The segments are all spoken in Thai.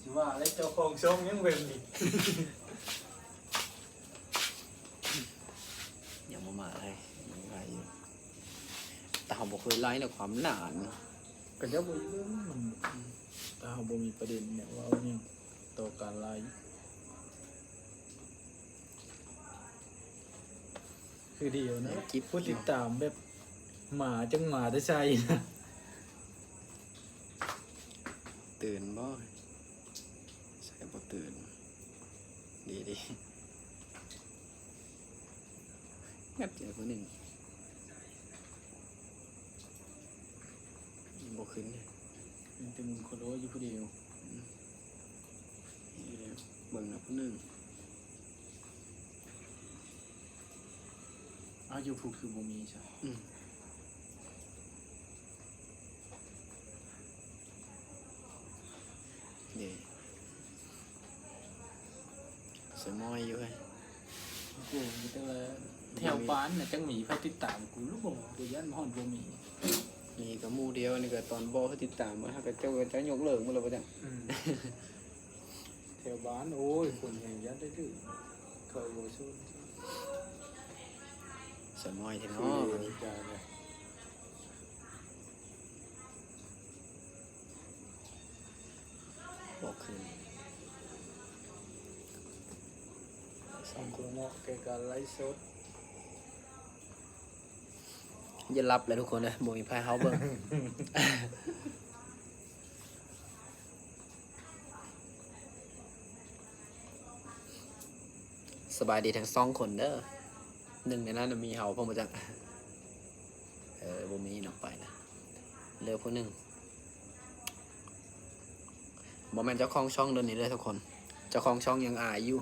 สิว่าแล้วเจ้าของช่องยังเว้นอีกยังบ่มาเลยยังไงอยู่แต่เขาบอกเคยไล่ในความหนานก็จะบ่เรื่องมันถ้าเราบ่มีประเด็นเนี่ยว่าเนี่ยต่อการไลฟ์คือเดียวนะกิ๊บผู้ติดตามแบบหมาจังหมาได้ใช่นะ ตื่นบ่ใส่บ่ตื่น ดีดีแมบเจอคนหนึ่งบ่ขึ้นเนี่ยมันเป็นมึงคนรู้อยู่ผู้เดียวนี่เลยเบิ่งนะคนหนึ่งอ้าวอยู่ผูกคือบ่มีใช่ อืมนี่ สมอยอยู่เฮ้ยกูมีแต่ว่าแถวบ้านน่ะจังหมีไฟติดตามกูลูกบ่กูยันฮ้อนบ่มีนี่ก็หมู่เดียวนี่ก็ตอนบ่เขาติดตามมาเขาก็เจ้าก็จะยกเลิกหมดแล้วบ่จังแถวบ้านโอ้ยคนแห่งยัดได้ดื้อเคยบ่ชูนสมอยที่คืเนาะออันนี้จะเลยบ่ขึ้น สองคนเหมาะแก่การไลฟ์สดอย่ารับเลยทุกคนเลยบ่มีไผเฮาเบิ่งสบายดีทั้งสองคนเด้อหนึ่งในนั้นมีเฮาพ่อมาจักเออบ่มีนอกไปนะเลือผู้หนึ่งบ่แมนเจ้าของช่องเดินนี้เลยทุกคน เจ้าของช่องยังอายอยู่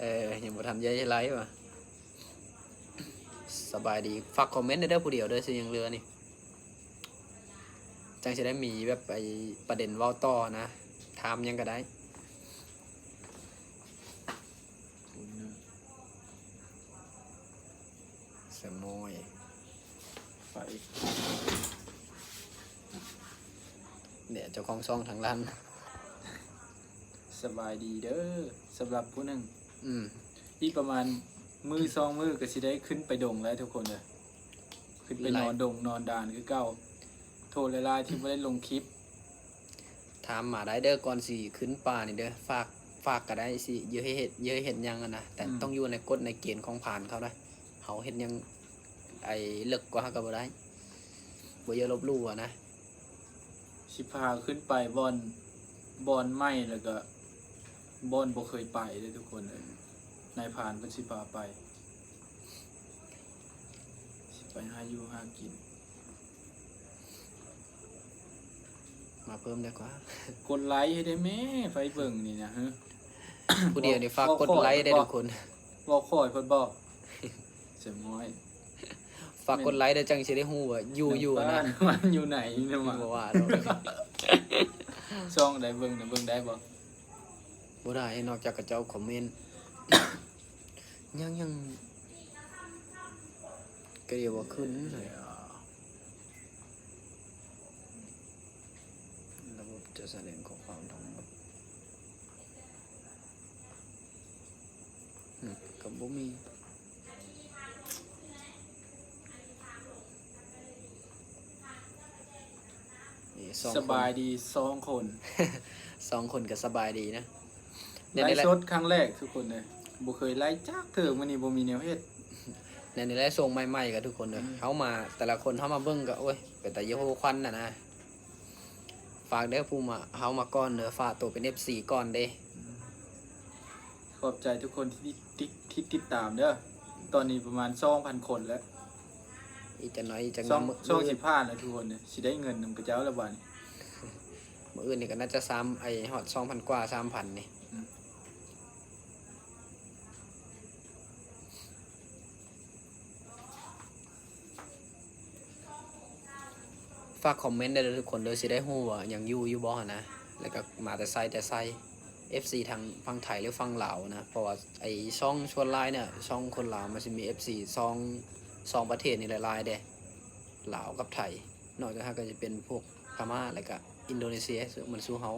เอออยังบ่ทันย้ายไลฟ์ว่ะสบายดี ฝากคอมเมนต์ได้เด้อผู้เดียวเด้อสิยังเหลือนี่ จังจะได้มีแบบไปประเด็นว้าต่อนะถามยังก็ได้สมอยไฟเนี่ยเจ้าของช่องทางร้าน สบายดีเด้อสำหรับผู้หนึ่งอืมอีกประมาณมือสองมือก็สิได้ขึ้นไปดงแล้วทุกคนเลยขึ้นไปนอนดงนอนดานคือเก่าโทรหลายๆที่ไม่ได้ลงคลิปถามมาได้เด้อก่อนสิขึ้นป่านี่เด้อฝากฝากก็ได้สิเยอะให้เห็ดเยอะให้เห็ดหยังอะนะแต่อืมต้องอยู่ในกฎในเกณฑ์ของผ่านเขาได้เขาเห็ดหยังไอ้เลิกกว่าเขาก็บ่ได้บ่เยอะลบหลู่อะนะสิพาขึ้นไปบอนบอนไหมแล้วก็ บอนบ่เคยไปเลยทุกคนเลยนายพรานเพิ่นสิพาไป สิไปหาอยู่หากิน มาเพิ่มได้กว่ากดไลค์ให้ได้แม่ไฟเบิ่งนี่นะฮะผู้เดียวนี่ฝากบอกกดไลค์ได้บอกทุกคนบอกคอยเพิ่นบอกเสียม้อยฝากกดไลค์ได้จังสิได้ฮู้ว่าอยู่อยู่อะนะบ้ามันอยู่ไหนเนี่ยมาบ่ว่าดอกช่องได้เบิ่งน่ะเบิ่งได้บ่ บ่ได้นอกจากกระเจ้าคอมเมนต์ยังยังก็เดียวว่าขึ้นเลยระบบจะแสดงข้อความทั้งหมดอืมกับบ่มีนี่สองสคนบายดีสองคน สองคนก็สบายดีนะ ในไลนี้แหฟ์ละสดครั้งแรกทุกคนเลยบ่เคยไลฟ์จักเถิงมื้อนี้บ่มีแนวเฮ็ดในนี้แหละส่งใหม่ๆกับทุกคนเลยอืม เขามาแต่ละคนเขามาเบิ้งก็โอ้ยเป็นแต่เยอะควันน่ะนะฝากเด้อผู้มาเขามาก่อนเด้อฝากตัวเป็น F4 ก่อนเด้ขอบใจทุกคนที่ติดที่ติดตามเด้อตอนนี้ประมาณ2,000คนแล้วอีกจะน้อยอีกจะช่องงำช่องมืสิอพลาดแล้วทุกคนเนี่ยสิได้เงินนำกระเจ้าละบาดนี้มืออื่นนี่ก็น่าจะซ้ำไอ้ฮอตสองพันกว่าสามพันนี่ ฝากคอมเมนต์ได้เลยทุกคนเด้อสิได้ฮู้ว่ายังอยู่อยู่บ่นะ แล้วก็มาแต่ไซแต่ไซ FC ทางฝั่งไทยหรือฝั่งลาวนะ เพราะว่าไอ้ช่องชวนไลน์เนี่ยช่องคนลาวมันจะมี FC ซองสองประเทศนี่หลายๆเด้ลาวกับไทย นอกจากนั้นก็จะเป็นพวกพม่าแล้วก็อินโดนีเซียซึ่งมันสู้เฮา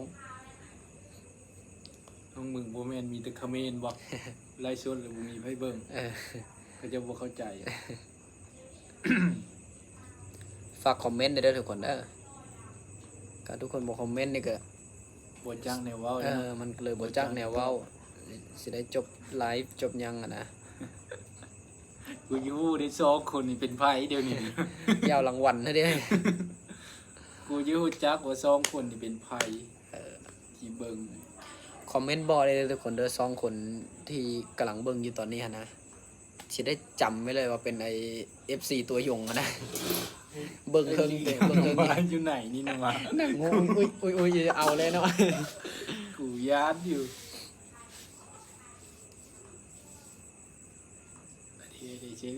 น้องมึงบ่แม่นมีแต่เขมรบ่ไล่ชนหรือบ่มีไผเบิ่งเออก็จะบ่เข้าใจ ฝากคอมเมนต์ได้เด้อทุกคนเด้อก็ทุกคนบอกคอมเมนต์นี่ก็บ่จ้างแนวเว้าเอเลยอเนาะมันเลยบ่จักแนวเว้าสิได้จบไลฟ์จบหยังอะนะกูอยู่ได้สองคนนี่เป็นไผเดี๋ยวนี้ยาวรางวัลนะเด้อกูอยู่จักว่าสองคนนี่เป็นไผเออที่เบิ่งคอมเมนต์บอกได้เลยทุกคนเด้อสองคนที่กำลังเบิ่งอยู่ตอนนี้หันนะสิได้จำไว้เลยว่าเป็นไอ FC ตัวยงอะนะ เบิ่งเฮิงเด้อเบิ่งเฮิงว่าอยู่ไหนนี่นะวะนั่งงงอุ้ยอุ้ยอุ้ยเอาเลยเนาะกูยานอยู่เดี๋ยวเดี๋ยวเจ๊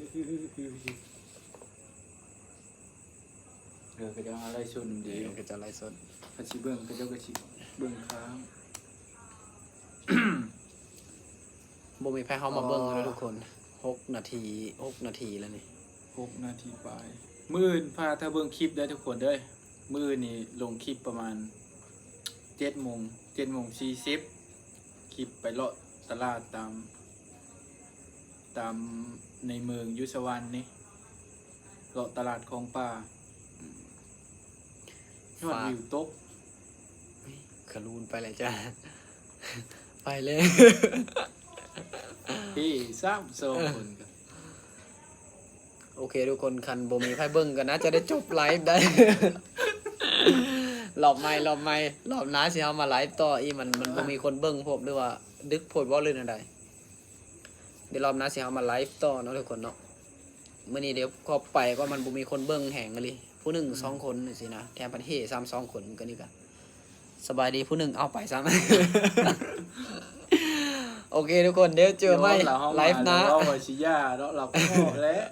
เออก็จะอะไรชนเดีเดี๋ยยววก็จะไลฟ์สดกระชิเบิ่งก็เจ้ากระชิเบิ่งค้างบ่มีไผเฮามาเบิ่งแล้วทุกคนหกนาทีหกนาทีแล้วนี่หกนาทีไป มื่นพาถ้าเบิ่งคลิปได้ทุกคนเด้ยมื่นนี่ลงคลิปประมาณเจ็ดโมงเจ็ดโมงสี่สิบคลิปไปเลาะตลาดตาม ตามในเมืองยุสวรรณนี่เลาะตลาดของป่าอืมยอดวิวตกขลูนไปเลยจ้า ไปเลย พี่สามสองคนกัน โอเค ทุกคนคันบ่มีไผเบิ่งกันนะ จะได้จบไลฟ์ได้รอบใหม่รอบใหม่รอบหน้าสิเฮามาไลฟ์ต่ออีมันมันบ่มีคนเบิ่งผมหรือว่า ดึกโพดบ่เรื่องใดเดี๋ยวรอบหน้าสิเฮามาไลฟ์ต่อเนาะทุกคนเนาะมื้อนี้เดี๋ยวขอไปก็มันบ่มีคนเบิ่งแหงเลยผู้หนึ่งสองคนนี่สินะแถมประเทศซ้ำสองคนก็นี่ก็สบายดีผู้หนึ่งเอาไปซ้ำโอเค ทุกคนเดี๋ยวเจอไหมดี๋ยวเราเข้ามาไลฟ์นะเราว่าชิยาเราเราก็บอกแล้ว